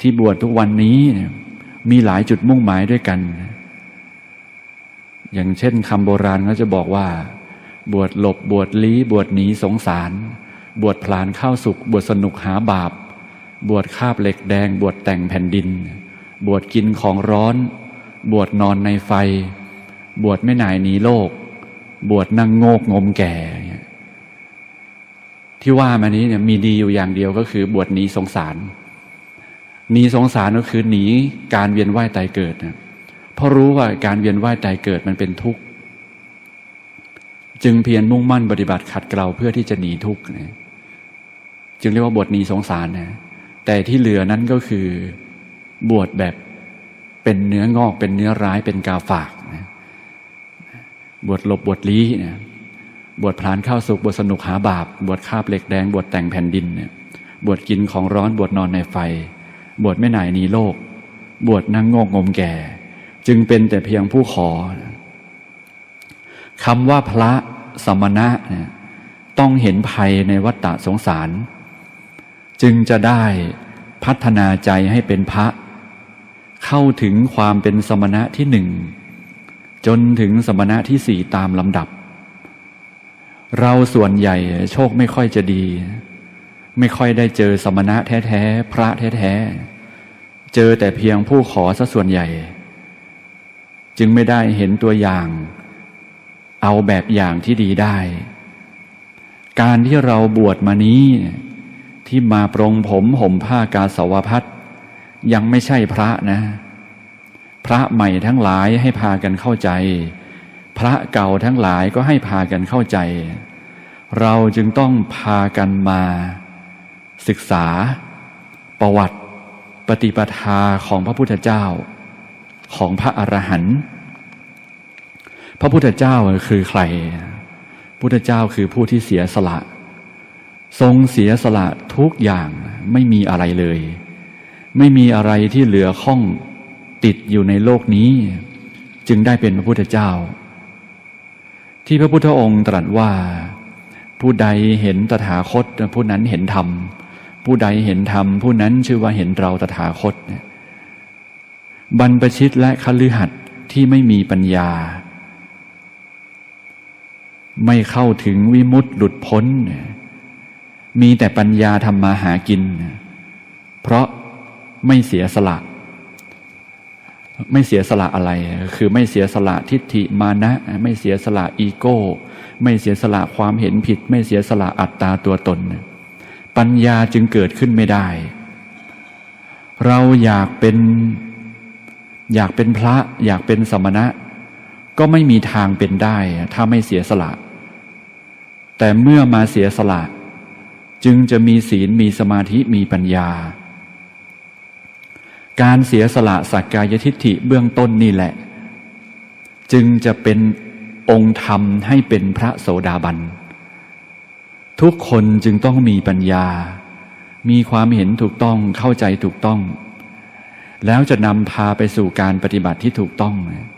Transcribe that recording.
ที่บวชทุกวันนี้มีหลายจุดมุ่งหมายด้วยกัน อย่างเช่นคำโบราณเขาจะบอกว่า บวชหลบบวชลี้ บวชหนีสงสาร บวชพลานข้าวสุขบวชสนุกหาบาป บวชคาบเหล็กแดง บวชแต่งแผ่นดิน บวชกินของร้อน บวชนอนในไฟ บวชไม่หนายหนีโลก บวชนั่งโงกงมแก่ที่ว่ามานี้เนี่ยมีดีอยู่อย่างเดียวก็คือบวชหนีสงสาร หนีสงสารก็คือหนีการเวียนว่ายตายเกิดนะเพราะรู้ว่าการเวียนว่ายตายเกิดมันเป็นทุกข์จึงเพียรมุ่งมั่นปฏิบัติขัดเกลาเพื่อที่จะหนีทุกข์นะจึงเรียกว่าบวชหนีสงสารนะแต่ที่เหลือนั้นก็คือบวชแบบเป็นเนื้องอกเป็นเนื้อร้ายเป็นกาฝากนะบวชหลบบวชลี้นะบวชพลานข้าวสุขบวชสนุกหาบาป บวชคาบเหล็กแดง บวชแต่งแผ่นดินเนี่ยบวชกินของร้อนบวชนอนในไฟ บวชไม่หนายหนีโลก บวชนั่งโงกงมแก่ จึงเป็นแต่เพียงผู้ขอคำว่าพระสมณะเนี่ยต้องเห็นภัยในวัฏฏะสงสาร จึงจะได้พัฒนาใจให้เป็นพระ เข้าถึงความเป็นสมณะที่หนึ่ง จนถึงสมณะที่สี่ตามลำดับ เราส่วนใหญ่โชคไม่ค่อยจะดี ไม่ค่อยได้เจอสมณะแท้ๆ พระแท้ๆ เจอแต่เพียงผู้ขอซะส่วนใหญ่ จึงไม่ได้เห็นตัวอย่าง เอาแบบอย่างที่ดีได้ การที่เราบวชมานี้ ที่มาปรงผมห่มผ้ากาสาวพัดยังไม่ใช่พระนะ พระใหม่ทั้งหลายให้พากันเข้าใจ พระเก่าทั้งหลายก็ให้พากันเข้าใจเราจึงต้องพากันมา ศึกษา ประวัติ ปฏิปทาของพระพุทธเจ้า ของพระอรหันต์พระพุทธเจ้าคือใคร พุทธเจ้าคือผู้ที่เสียสละ ทรงเสียสละทุกอย่างไม่มีอะไรเลย ไม่มีอะไรที่เหลือข้องติดอยู่ในโลกนี้ จึงได้เป็นพระพุทธเจ้า ที่พระพุทธองค์ตรัสว่า ผู้ใดเห็นตถาคตผู้นั้นเห็นธรรม ผู้ใดเห็นธรรมผู้นั้นชื่อว่าเห็นเราตถาคตเนี่ยบรรพชิตและคฤหัสถ์ที่ไม่มีปัญญา ไม่เข้าถึงวิมุตติหลุดพ้น มีแต่ปัญญาทำมาหากิน เพราะไม่เสียสละ ไม่เสียสละอะไร คือไม่เสียสละทิฏฐิมานะ ไม่เสียสละอีโก้ ไม่เสียสละความเห็นผิด ไม่เสียสละอัตตาตัวตน ปัญญาจึงเกิดขึ้นไม่ได้ เราอยากเป็นอยากเป็นพระอยากเป็นสมณะ ก็ไม่มีทางเป็นได้ ถ้าไม่เสียสละ แต่เมื่อมาเสียสละ จึงจะมีศีลมีสมาธิมีปัญญา การเสียสละสักกายทิฏฐิเบื้องต้นนี่แหละ จึงจะเป็นองค์ธรรมให้เป็นพระโสดาบัน ทุกคนจึงต้องมีปัญญา มีความเห็นถูกต้องเข้าใจถูกต้อง แล้วจะนำพาไปสู่การปฏิบัติที่ถูกต้องนะ